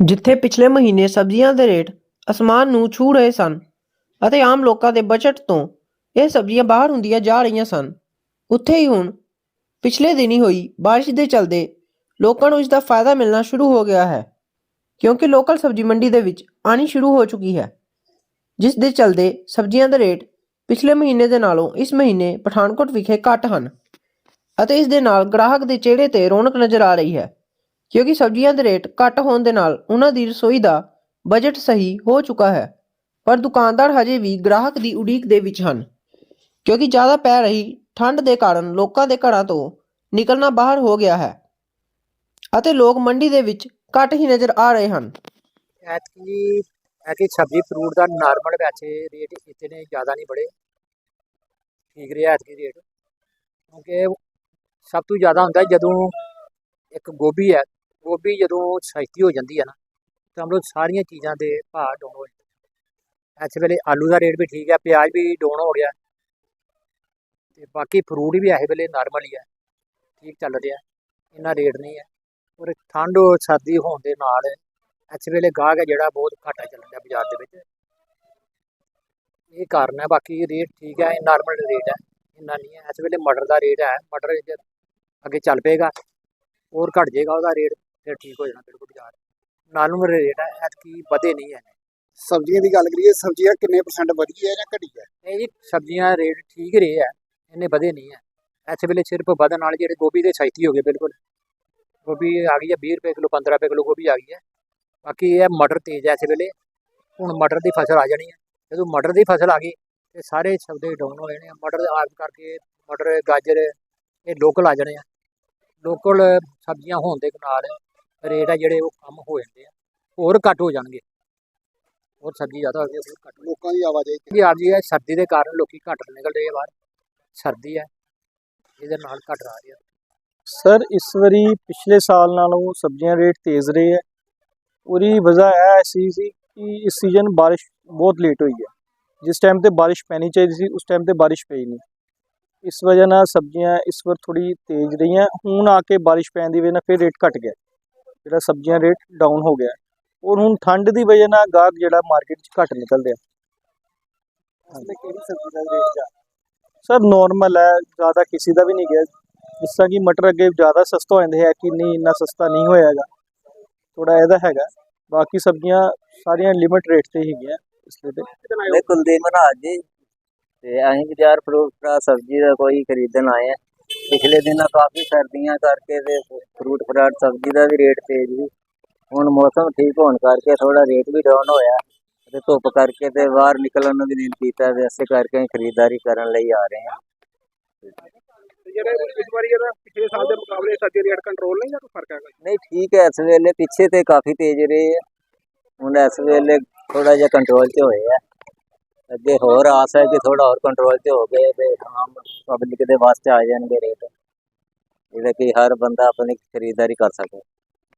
ਜਿੱਥੇ ਪਿਛਲੇ ਮਹੀਨੇ ਸਬਜ਼ੀਆਂ ਦੇ ਰੇਟ ਅਸਮਾਨ ਨੂੰ ਛੂ ਰਹੇ ਸਨ ਅਤੇ ਆਮ ਲੋਕਾਂ ਦੇ ਬਜਟ ਤੋਂ ਇਹ ਸਬਜ਼ੀਆਂ ਬਾਹਰ ਹੁੰਦੀਆਂ ਜਾ ਰਹੀਆਂ ਸਨ, ਉੱਥੇ ਹੀ ਹੁਣ ਪਿਛਲੇ ਦਿਨੀ ਹੋਈ ਬਾਰਿਸ਼ ਦੇ ਚਲਦੇ ਲੋਕਾਂ ਨੂੰ ਇਸ ਦਾ ਫਾਇਦਾ ਮਿਲਣਾ ਸ਼ੁਰੂ ਹੋ ਗਿਆ ਹੈ, ਕਿਉਂਕਿ ਲੋਕਲ ਸਬਜ਼ੀ ਮੰਡੀ ਦੇ ਵਿੱਚ ਆਣੀ ਸ਼ੁਰੂ ਹੋ ਚੁੱਕੀ ਹੈ, ਜਿਸ ਦੇ ਚਲਦੇ ਸਬਜ਼ੀਆਂ ਦੇ ਰੇਟ ਪਿਛਲੇ ਮਹੀਨੇ ਦੇ ਨਾਲੋਂ ਇਸ ਮਹੀਨੇ ਪਠਾਨਕੋਟ ਵਿਖੇ ਘੱਟ ਹਨ ਅਤੇ ਇਸ ਦੇ ਨਾਲ ਗ੍ਰਾਹਕ ਦੇ ਚਿਹਰੇ ਤੇ ਰੌਣਕ ਨਜ਼ਰ ਆ ਰਹੀ ਹੈ। ਕਿਉਂਕਿ ਸਬਜ਼ੀਆਂ ਦੇ ਰੇਟ ਘੱਟ ਹੋਣ ਦੇ ਨਾਲ ਉਹਨਾਂ ਦੀ ਰਸੋਈ ਦਾ ਬਜਟ ਸਹੀ ਹੋ ਚੁੱਕਾ ਹੈ, ਪਰ ਦੁਕਾਨਦਾਰ ਹਜੇ ਵੀ ਗ੍ਰਾਹਕ ਦੀ ਉਡੀਕ ਦੇ ਵਿੱਚ ਹਨ। ਕਿਉਂਕਿ ਜ਼ਿਆਦਾ ਪੈ ਰਹੀ ਠੰਡ ਦੇ ਕਾਰਨ ਲੋਕਾਂ ਦੇ ਘਰਾਂ ਤੋਂ ਨਿਕਲਣਾ ਬਾਹਰ ਹੋ ਗਿਆ ਹੈ ਅਤੇ ਲੋਕ ਮੰਡੀ ਦੇ ਵਿੱਚ ਘੱਟ ਹੀ ਨਜ਼ਰ ਆ ਰਹੇ ਹਨ। ਐਤਕੀ ਐਤਕੀ ਸਬਜ਼ੀ ਫਰੂਟ ਦਾ ਨਾਰਮਲ ਵੈਸੇ ਰੇਟ ਇਤਨੇ ਜ਼ਿਆਦਾ ਨਹੀਂ ਬੜੇ। ਠੀਕ ਰਿਹਾ ਐਤਕੀ ਰੇਟ। ਕਿਉਂਕਿ ਸਭ ਤੋਂ ਜ਼ਿਆਦਾ ਹੁੰਦਾ ਜਦੋਂ ਇੱਕ ਗੋਭੀ ਹੈ ਗੋਭੀ ਜਦੋਂ ਸਸਤੀ ਹੋ ਜਾਂਦੀ ਹੈ ਨਾ, ਤਾਂ ਹਮ ਲੋਗ ਸਾਰੀਆਂ ਚੀਜ਼ਾਂ ਦੇ ਭਾਅ ਡਾਊਨ ਹੋ ਜਾਂਦੇ ਇਸ ਵੇਲੇ ਆਲੂ ਦਾ ਰੇਟ ਵੀ ਠੀਕ ਹੈ ਪਿਆਜ਼ ਵੀ ਡਾਊਨ ਹੋ ਗਿਆ। ਤੇ ਬਾਕੀ ਫਰੂਟ ਵੀ ਇਸ ਵੇਲੇ ਨਾਰਮਲ ਹੀ ਹੈ ਠੀਕ ਚੱਲ ਰਿਹਾ, ਇੰਨਾ ਰੇਟ ਨਹੀਂ ਹੈ ਔਰ ਠੰਡ ਔਰ ਸਰਦੀ ਹੋਣ ਦੇ ਨਾਲ ਇਸ ਵੇਲੇ ਗਾਹਕ ਹੈ ਜਿਹੜਾ ਬਹੁਤ ਘਾਟਾ ਚੱਲ ਰਿਹਾ ਬਾਜ਼ਾਰ ਦੇ ਵਿੱਚ। ਇਹ ਕਾਰਨ ਹੈ ਬਾਕੀ ਰੇਟ ਠੀਕ ਹੈ ਨਾਰਮਲ ਰੇਟ ਹੈ ਇੰਨਾ ਨਹੀਂ ਹੈ ਇਸ ਵੇਲੇ ਮਟਰ ਦਾ ਰੇਟ ਹੈ ਮਟਰ ਅੱਗੇ ਚੱਲ ਪਏਗਾ, ਹੋਰ ਘਟ ਜਾਏਗਾ ਉਹਦਾ ਰੇਟ। ਫਿਰ ਠੀਕ ਹੋ ਜਾਣਾ ਬਿਲਕੁਲ ਬਾਜ਼ਾਰ ਨਾਰਮਲ ਰੇਟ ਹੈ ਐਤਕੀ ਵਧੇ ਨਹੀਂ ਹੈ ਸਬਜ਼ੀਆਂ ਦੀ ਗੱਲ ਕਰੀਏ ਸਬਜ਼ੀਆਂ ਕਿੰਨੇ ਪਰਸੈਂਟ ਵਧੀ ਹੈ ਜਾਂ ਘਟੀ ਹੈ ਇਹ ਜੀ ਸਬਜ਼ੀਆਂ ਰੇਟ ਠੀਕ ਰਹੇ ਹੈ ਇੰਨੇ ਵਧੇ ਨਹੀਂ ਹੈ ਇਸ ਵੇਲੇ ਸਿਰਫ ਵਧਣ ਨਾਲ ਜਿਹੜੇ ਗੋਭੀ ਦੇ ਸਸਤੀ ਹੋ ਗਏ ਬਿਲਕੁਲ। ਗੋਭੀ ਆ ਗਈ ਹੈ 20 ਰੁਪਏ ਕਿਲੋ 15 ਰੁਪਏ ਕਿਲੋ ਗੋਭੀ ਆ ਗਈ ਹੈ ਬਾਕੀ ਇਹ ਮਟਰ ਤੇਜ਼ ਹੈ ਇਸ ਵੇਲੇ। ਹੁਣ ਮਟਰ ਦੀ ਫਸਲ ਆ ਜਾਣੀ ਹੈ ਜਦੋਂ ਮਟਰ ਦੀ ਫਸਲ ਆ ਗਈ ਤੇ ਸਾਰੇ ਸੌਦੇ ਡਾਊਨ ਹੋ ਜਾਣੇ ਆ। ਮਟਰ ਆਪ ਕਰਕੇ ਮਟਰ ਗਾਜਰ ਇਹ ਲੋਕਲ ਆ ਜਾਣੇ ਆ। ਲੋਕਲ ਸਬਜ਼ੀਆਂ ਹੋਣ ਦੇ ਨਾਲ ਰੇਟ ਆ ਜਿਹੜੇ ਉਹ ਕਮ ਹੋ ਜਾਂਦੇ ਆ ਹੋਰ ਘੱਟ ਹੋ ਜਾਣਗੇ। ਹੋਰ ਸਬਜ਼ੀ ਜ਼ਿਆਦਾ ਹੋ ਗਈ ਹੋਰ ਘੱਟ ਲੋਕਾਂ ਦੀ ਆਵਾਜਾਈ ਜੀ ਆਪ ਜੀ ਇਹ ਸਰਦੀ ਦੇ ਕਾਰਨ ਲੋਕੀ ਘੱਟ ਨਿਕਲ ਰਹੇ ਆ ਬਾਹਰ। ਸਰਦੀ ਹੈ ਇਹਦੇ ਨਾਲ ਘੱਟ ਆ ਰਹੀ ਹੈ ਸਰ ਇਸ ਵਾਰੀ ਪਿਛਲੇ ਸਾਲ ਨਾਲੋਂ ਸਬਜ਼ੀਆਂ ਰੇਟ ਤੇਜ਼ ਰਹੇ ਹੈ ਉਹਦੀ ਵਜ੍ਹਾ ਇਹ ਐਸੀ ਸੀ ਕਿ ਇਸ ਸੀਜ਼ਨ ਬਾਰਿਸ਼ ਬਹੁਤ ਲੇਟ ਹੋਈ ਹੈ ਜਿਸ ਟਾਈਮ ਤੇ ਬਾਰਿਸ਼ ਪੈਣੀ ਚਾਹੀਦੀ ਸੀ ਉਸ ਟਾਈਮ ਤੇ ਬਾਰਿਸ਼ ਪਈ ਨਹੀਂ। ਇਸ ਵਜ੍ਹਾ ਨਾਲ ਸਬਜ਼ੀਆਂ ਇਸ ਵਾਰ ਥੋੜੀ ਤੇਜ਼ ਰਹੀਆਂ। ਹੁਣ ਆ ਕੇ ਬਾਰਿਸ਼ ਪੈਣ ਦੀ ਵਜ੍ਹਾ ਨਾਲ ਫਿਰ ਰੇਟ ਘਟ ਗਿਆ। ਜਿਹੜਾ ਸਬਜ਼ੀਆਂ ਰੇਟ ਡਾਊਨ ਹੋ ਗਿਆ ਔਰ ਹੁਣ ਠੰਡ ਦੀ ਵਜ੍ਹਾ ਨਾਲ ਗਾਹਕ ਜਿਹੜਾ ਮਾਰਕੀਟ 'ਚ ਘੱਟ ਨਿਕਲ ਰਿਹਾ ਅਸਲੇ ਕਿਹੜੀ ਸਬਜ਼ੀ ਦਾ ਰੇਟ ਜਾ ਸਰ ਨਾਰਮਲ ਹੈ ਜ਼ਿਆਦਾ ਕਿਸੇ ਦਾ ਵੀ ਨਹੀਂ ਗਿਆ। ਜਿਸ ਤਰ੍ਹਾਂ ਕਿ ਮਟਰ ਅੱਗੇ ਜ਼ਿਆਦਾ ਸਸਤਾ ਹੋ ਜਾਂਦੇ ਹੈ ਕਿ ਨਹੀਂ ਇੰਨਾ ਸਸਤਾ ਨਹੀਂ ਹੋਇਆਗਾ ਥੋੜਾ ਇਹਦਾ ਹੈਗਾ। ਬਾਕੀ ਸਬਜ਼ੀਆਂ ਸਾਰੀਆਂ ਲਿਮਿਟ ਰੇਟ ਤੇ ਹੀ ਹੈਗੀਆਂ ਇਸ ਲਈ ਤੇ। ਕੁਲਦੀਪ ਮਨਹਾਜ ਜੀ ਤੇ ਅਸੀਂ ਬਾਜ਼ਾਰ ਫਰੂਟ ਫਰਾ ਸਬਜ਼ੀ ਦਾ ਕੋਈ ਖਰੀਦਣ ਆਏ ਆ। ਪਿਛਲੇ ਦਿਨਾਂ ਕਾਫੀ ਸਰਦੀਆਂ ਕਰਕੇ ਤੇ ਫਰੂਟ ਫਰਾਟ ਸਬਜ਼ੀ ਦਾ ਵੀ ਰੇਟ ਤੇਜ਼ ਸੀ। ਹੁਣ ਮੌਸਮ ਠੀਕ ਹੋਣ ਕਰਕੇ ਥੋੜਾ ਰੇਟ ਵੀ ਡਾਊਨ ਹੋਇਆ। ਤੇ ਧੁੱਪ ਕਰਕੇ ਤੇ ਬਾਹਰ ਨਿਕਲਣ ਨੂੰ ਵੀ ਦਿਲ ਕੀਤਾ ਤੇ ਇਸੇ ਕਰਕੇ ਖਰੀਦਦਾਰੀ ਕਰਨ ਲਈ ਆ ਰਹੇ ਹਾਂ। ਜਿਹੜੇ ਇਸ ਵਾਰੀ ਇਹਦਾ ਪਿਛਲੇ ਸਾਲ ਦੇ ਮੁਕਾਬਲੇ ਸਬਜ਼ੀ ਰੇਟ ਕੰਟਰੋਲ ਨਹੀਂ ਜਾਂ ਕੋਈ ਫ਼ਰਕ ਹੈਗਾ? ਨਹੀਂ ਠੀਕ ਹੈ ਇਸ ਵੇਲੇ ਪਿੱਛੇ ਤੇ ਕਾਫੀ ਤੇਜ਼ ਰਹੇ ਹੁਣ ਇਸ ਵੇਲੇ ਥੋੜਾ ਜਿਹਾ ਕੰਟਰੋਲ 'ਚ ਹੋਏ ਆ। ਅੱਗੇ ਹੋਰ ਆਸ ਹੈ ਕਿ ਥੋੜਾ ਹੋਰ ਕੰਟਰੋਲ 'ਚ ਹੋ ਗਏ ਤੇ ਆਮ ਪਬਲਿਕ ਦੇ ਵਾਸਤੇ ਆ ਜਾਣਗੇ ਰੇਟ ਜਿਹੜਾ ਕਿ ਹਰ ਬੰਦਾ ਆਪਣੀ ਖਰੀਦਦਾਰੀ ਕਰ ਸਕੇ।